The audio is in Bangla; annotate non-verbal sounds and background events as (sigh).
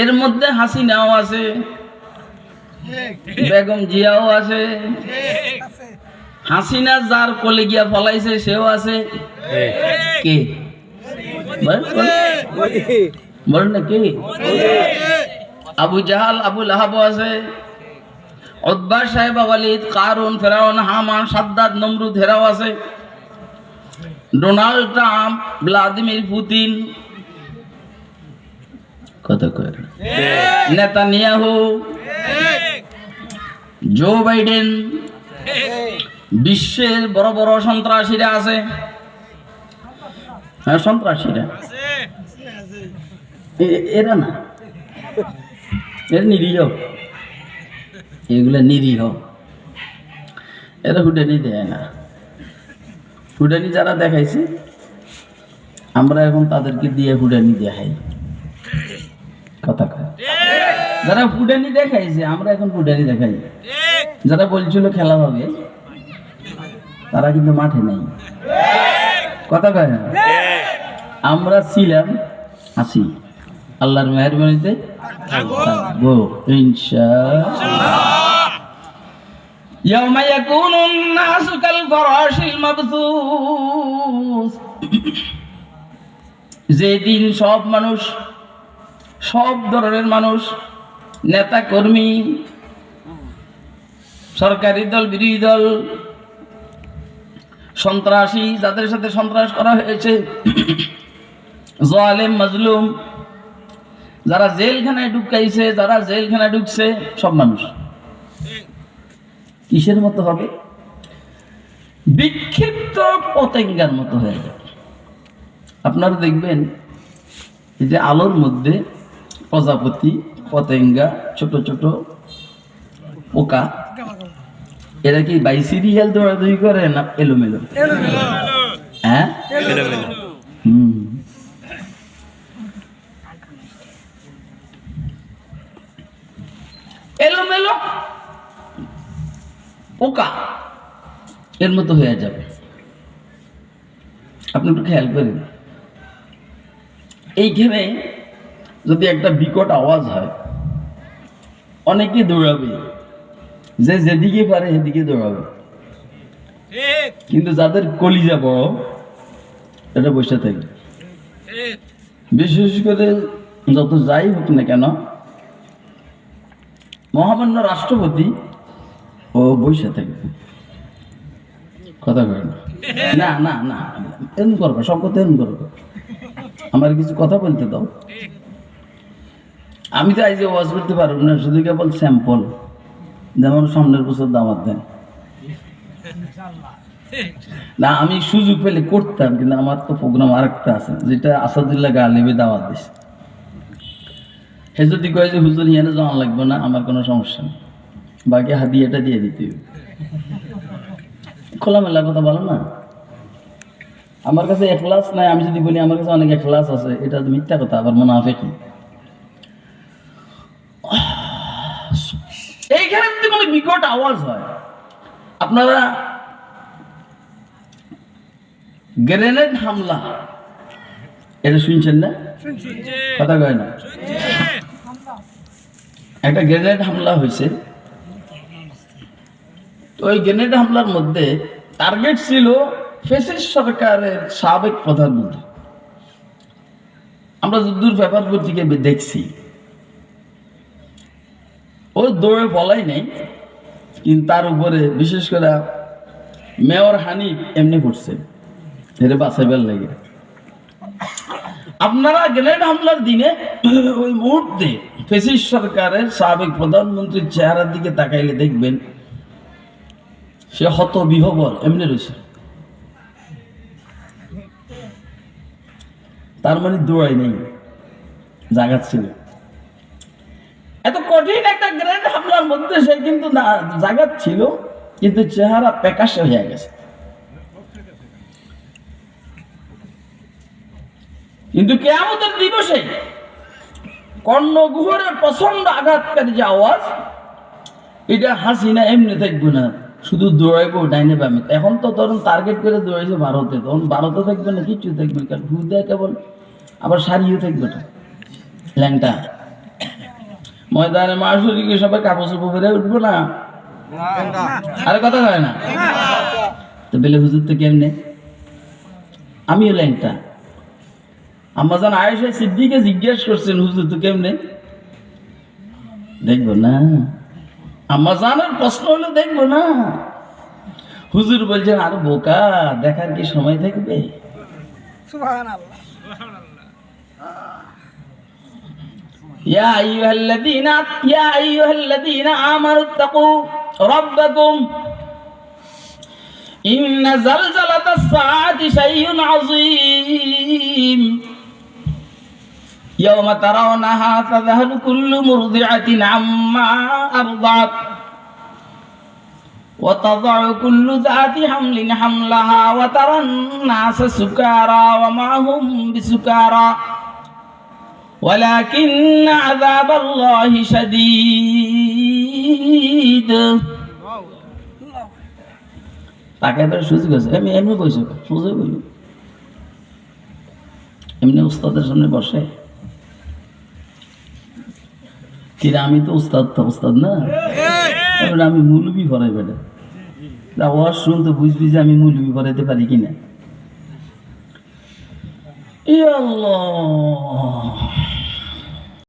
এর মধ্যে হাসিনাও আছে, বেগম জিয়াও আছে, হাসিনা যার কোলে গিয়া ফলাইছে, সেও আছে। কে? আবু জাহাল, আবু লাহাব আছে। উদ্বা সাহেব ওয়ালিদ কারুন, ফেরাউন, হামান, সাদ্দাত, নমরুদ, হেরাও আছে। ডোনাল্ড ট্রাম্প, ভ্লাদিমির পুতিন কত করে? নেতানিয়াহু, জো বাইডেন, বিশ্বের বড় বড় সন্ত্রাসীরা আছে। হ্যাঁ সন্ত্রাসীরা। এরা না। এরা নিরীহ। এগুলো নিরীহ। এরা হুডানি দেয় না। হুডানি যারা দেখাইছে, আমরা এখন তাদেরকে দিয়ে হুডানি দেখাই। কথা কয় যারা ফুডানি দেখাইছে আমরা এখন ফুডানি দেখাই যারা বলছিল খেলা হবে তারা কিন্তু মাঠে নেই কথা কয় না আমরা ছিলাম আছি আল্লাহর মেহরবানিতে থাকবো ইনশাআল্লাহ يوم يكون الناس كالفراش المبثوث যেদিন সব মানুষ সব ধরনের মানুষ, নেতা কর্মী, সরকারি দল, বিরোধী দল, সন্ত্রাসী, যাদের সাথে সন্ত্রাস করা হয়েছে, জোয়ালেম, মজলুম, যারা জেলখানায় ঢুকাইছে, যারা জেলখানায় ঢুকছে, সব মানুষ। কিসের মতো হবে? বিক্ষিপ্ত পতেঙ্গার মতো হয়ে যাবে। আপনারা দেখবেন যে আলোর মধ্যে প্রজাপতি, পতেঙ্গা, ছোট ছোট পোকা। এরা কি বাই সিরিয়াল দৌড়াদৌড়ি করে না এলোমেলো? হ্যাঁ? পোকা এর মতো হয়ে যাবে। আপনি একটু খেয়াল করেন। এইখানে যদি একটা বিকট আওয়াজ হয় অনেকে দৌড়াবে। যে যেদিকে পারে সেদিকে দৌড়াবে। কিন্তু যাদের কলিজা বড় এটা বসে থাকে। বিশেষ করে যত যাই হোক না কেন মহামান্য রাষ্ট্রপতি ও বসে থাকে। কথা না। না না না এরম করব সব কথা এরম করব। আমার কিছু কথা বলতে দাও। আমি তো আইজে ওয়াজ করতে পারব না, শুধু কেবল স্যাম্পল যেমন সামনের বছর দাওয়াত দেন। না, আমি সুযোগ পেলে করতাম, কিন্তু আমার তো প্রোগ্রাম আরেকটা আছে, যেটা আসাদুল্লাহ গালিবে দাওয়াত দিস হে যদি কয় যে, হুজুর ইয়ানে জানা লাগবে না, আমার কোনো সমস্যা নেই। বাকি হাদিয়াটা দিয়ে দিতে। খোলামেলা কথা বলো না। আমার কাছে এখলাস নাই, আমি যদি বলি আমার কাছে অনেক এখলাস আছে, এটা মিথ্যা কথা, আবার মনে বিকট আওয়াজ হয়। আপনারা গ্রেনেড হামলা এটা শুনছেন না? কথা কয় না? একটা গ্রেনেড হামলা হয়েছে। তো ওই গ্রেনেড হামলার মধ্যে টার্গেট ছিল ফেসিস সরকারের সাবেক প্রধানমন্ত্রী। আমরা যদ্দূর পেপার পত্রিকা দেখছি ও দৌড়ে বলাই নেই, কিন্তু তার উপরে বিশেষ করে মেয়র হানিফ এমনি পড়ছে এটা বাঁচাইবার লাগে। আপনারা গ্রেনেড হামলার দিনে (clears throat) ওই মুহূর্তে ফেসিস সরকারের সাবেক প্রধানমন্ত্রীর চেহারার দিকে তাকাইলে দেখবেন, সে হত বিহবল এমনি রয়েছে। তার মানে দৌড়াই নেই জাগাচ্ছিল এত কঠিন একটা গ্রেনেড হামলার মধ্যে সে কিন্তু জাগাত ছিল, কিন্তু চেহারা প্যাকাশে হয়ে গেছে। কিন্তু কেয়ামতের দিবসে কর্ণ কর্ণগুহরে প্রচণ্ড আঘাতকারী যে আওয়াজ, এটা হাসি না এমনি থাকবে না। শুধু দৌড়াইবো, ডাইনে বামে। এখন তো ধরুন টার্গেট করে দৌড়াইছে ভারতে। তখন ভারতে থাকবে না, কিচ্ছু থাকবে কারণ হুদা কেবল আবার সারিও থাকবে না। ল্যাংটা। ময়দানে মাস কি সবাই কাপড় চোপড় পরে উঠবো না? আরে কথা হয় না। তো বেলে, হুজুর তো কেমনে? আমিও ল্যাংটা আমাজন আয়েশা সিদ্দিকে জিজ্ঞেস করছেন, হুজুর তো কেমনে? দেখব না। আমাজানের প্রশ্ন হলো, দেখব না। হুজুর বলছেন, আর বোকা, দেখার কি সময় থাকবে? يا أيها الذين يا أيها الذين آمنوا اتقوا ربكم إن زلزلة الساعة شيء عظيم يوم ترونها تذهل كل مرضعة عما أرضعت وتضع كل ذات حمل حملها وترى الناس سكارى وما هم بسكارى ولكن عذاب الله شديد তাকে এবার সুযোগ আছে আমি এমনি বসে সুযোগ বলি এমনি উস্তাদের সামনে বসে কিরে আমি তো উস্তাদ তো উস্তাদ না এবার আমি মুলবি ভরাই বেটা তা ওয়াজ শুন তো বুঝবি যে আমি মুলবি ভরাইতে পারি কিনা ইয়া আল্লাহ